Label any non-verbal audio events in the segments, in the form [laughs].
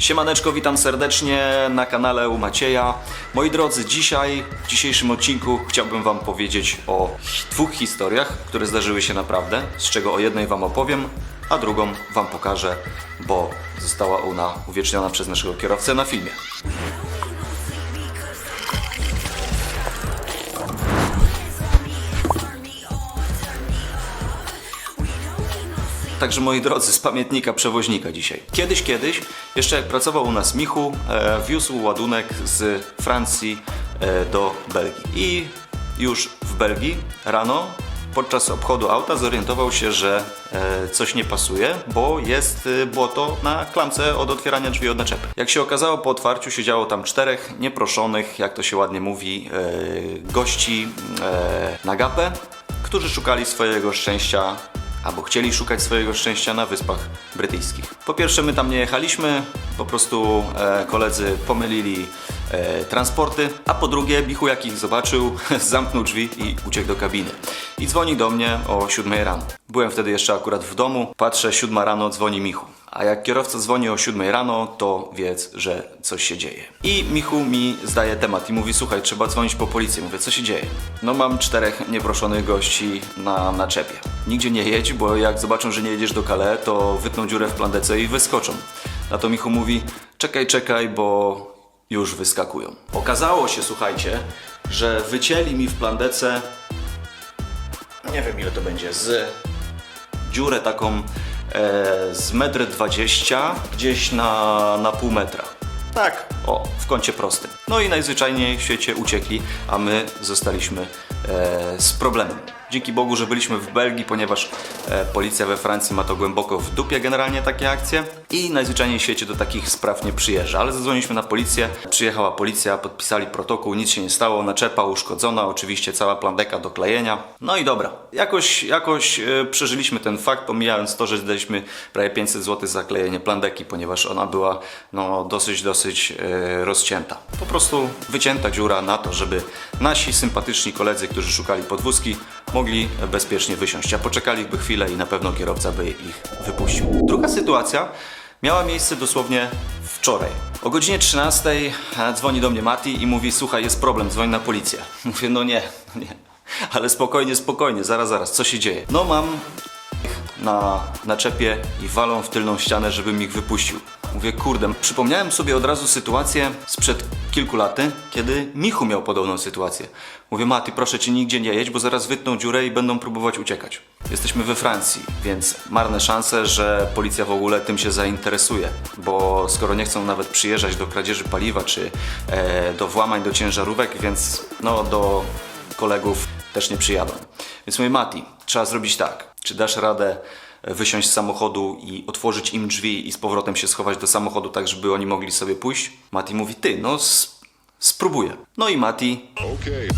Siemaneczko, witam serdecznie na kanale u Macieja. Moi drodzy, dzisiaj, w dzisiejszym odcinku chciałbym Wam powiedzieć o dwóch historiach, które zdarzyły się naprawdę, z czego o jednej Wam opowiem, a drugą Wam pokażę, bo została ona uwieczniona przez naszego kierowcę na filmie. Także moi drodzy, z pamiętnika przewoźnika dzisiaj. Kiedyś, kiedyś, jeszcze jak pracował u nas Michu, e, wiózł ładunek z Francji e, do Belgii. I już w Belgii rano podczas obchodu auta zorientował się, że e, coś nie pasuje, bo jest e, błoto na klamce od otwierania drzwi od naczepy. Jak się okazało, po otwarciu siedziało tam czterech nieproszonych, jak to się ładnie mówi, e, gości e, na gapę, którzy szukali swojego szczęścia albo chcieli szukać swojego szczęścia na Wyspach Brytyjskich. Po pierwsze, my tam nie jechaliśmy, po prostu e, koledzy pomylili e, transporty, a po drugie, Bichu jak ich zobaczył, [laughs] zamknął drzwi i uciekł do kabiny. I dzwoni do mnie o 7 rano. Byłem wtedy jeszcze akurat w domu, patrzę, 7 rano dzwoni Michu. A jak kierowca dzwoni o 7 rano, to wiedz, że coś się dzieje. I Michu mi zdaje temat i mówi: Słuchaj, trzeba dzwonić po policję. Mówię: Co się dzieje? No, mam czterech nieproszonych gości na naczepie. Nigdzie nie jedź, bo jak zobaczą, że nie jedziesz do Calais, to wytną dziurę w plandece i wyskoczą. Na to Michu mówi: Czekaj, czekaj, bo już wyskakują. Okazało się, słuchajcie, że wycięli mi w plandece. Nie wiem ile to będzie, z dziurę taką z metr 20 gdzieś na, na pół metra. Tak, o, w kącie prostym. No i najzwyczajniej w świecie uciekli, a my zostaliśmy e, z problemem. Dzięki Bogu, że byliśmy w Belgii, ponieważ e, policja we Francji ma to głęboko w dupie generalnie takie akcje i najzwyczajniej w świecie do takich spraw nie przyjeżdża. Ale zadzwoniliśmy na policję, przyjechała policja, podpisali protokół, nic się nie stało, naczepa uszkodzona, oczywiście cała plandeka do klejenia. No i dobra, jakoś, jakoś e, przeżyliśmy ten fakt, pomijając to, że daliśmy prawie 500 zł za klejenie plandeki, ponieważ ona była no, dosyć, dosyć e, rozcięta. Po prostu wycięta dziura na to, żeby nasi sympatyczni koledzy, którzy szukali podwózki, mogli bezpiecznie wysiąść, a poczekaliby chwilę i na pewno kierowca by ich wypuścił. Druga sytuacja miała miejsce dosłownie wczoraj. O godzinie 13 dzwoni do mnie Mati i mówi: Słuchaj, jest problem, dzwoń na policję. [laughs] Mówię: No nie, no nie. [laughs] Ale spokojnie, spokojnie, zaraz, zaraz, co się dzieje? No mam na naczepie i walą w tylną ścianę, żebym ich wypuścił. Mówię, kurde, przypomniałem sobie od razu sytuację sprzed kilku laty, kiedy Michu miał podobną sytuację. Mówię, Mati, proszę cię, nigdzie nie jedź, bo zaraz wytną dziurę i będą próbować uciekać. Jesteśmy we Francji, więc marne szanse, że policja w ogóle tym się zainteresuje, bo skoro nie chcą nawet przyjeżdżać do kradzieży paliwa czy e, do włamań do ciężarówek, więc no do kolegów też nie przyjadą. Więc mówię, Mati, trzeba zrobić tak. Czy dasz radę wysiąść z samochodu i otworzyć im drzwi i z powrotem się schować do samochodu, tak żeby oni mogli sobie pójść? Mati mówi, ty, no spróbuję. No i Mati Okay.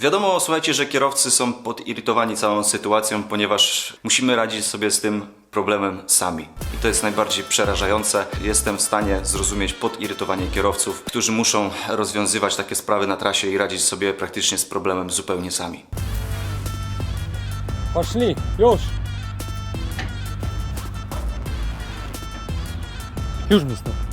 Wiadomo, słuchajcie, że kierowcy są podirytowani całą sytuacją, ponieważ musimy radzić sobie z tym problemem sami. I to jest najbardziej przerażające. Jestem w stanie zrozumieć podirytowanie kierowców, którzy muszą rozwiązywać takie sprawy na trasie i radzić sobie praktycznie z problemem zupełnie sami. Poszli, już! Już mi stąd.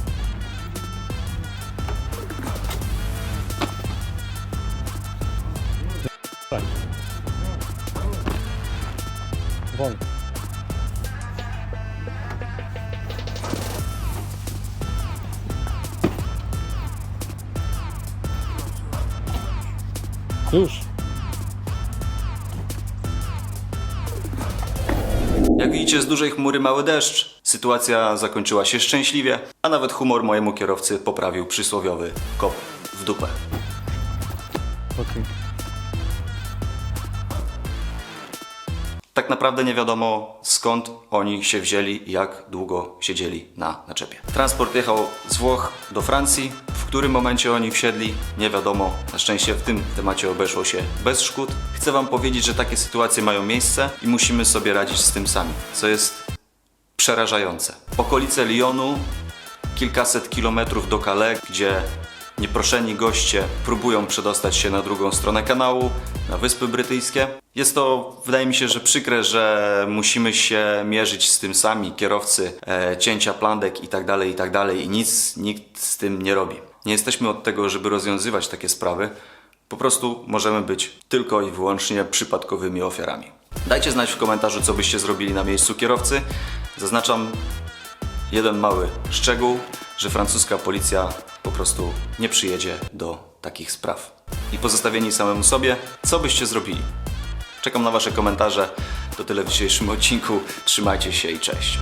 Już. Jak widzicie, z dużej chmury mały deszcz. Sytuacja zakończyła się szczęśliwie, a nawet humor mojemu kierowcy poprawił przysłowiowy kop w dupę. Okej. Tak naprawdę nie wiadomo skąd oni się wzięli i jak długo siedzieli na naczepie. Transport jechał z Włoch do Francji. Którym momencie oni wsiedli, nie wiadomo. Na szczęście w tym temacie obeszło się bez szkód. Chcę Wam powiedzieć, że takie sytuacje mają miejsce i musimy sobie radzić z tym sami, co jest przerażające. Okolice Lyonu, kilkaset kilometrów do Calais, gdzie nieproszeni goście próbują przedostać się na drugą stronę kanału, na Wyspy Brytyjskie. Jest to, wydaje mi się, że przykre, że musimy się mierzyć z tym sami, kierowcy, e, cięcia plandek i tak dalej, i tak dalej i nic nikt z tym nie robi. Nie jesteśmy od tego, żeby rozwiązywać takie sprawy, po prostu możemy być tylko i wyłącznie przypadkowymi ofiarami. Dajcie znać w komentarzu, co byście zrobili na miejscu kierowcy. Zaznaczam jeden mały szczegół, że francuska policja po prostu nie przyjedzie do takich spraw. I pozostawieni samemu sobie, co byście zrobili? Czekam na Wasze komentarze. To tyle w dzisiejszym odcinku. Trzymajcie się i cześć.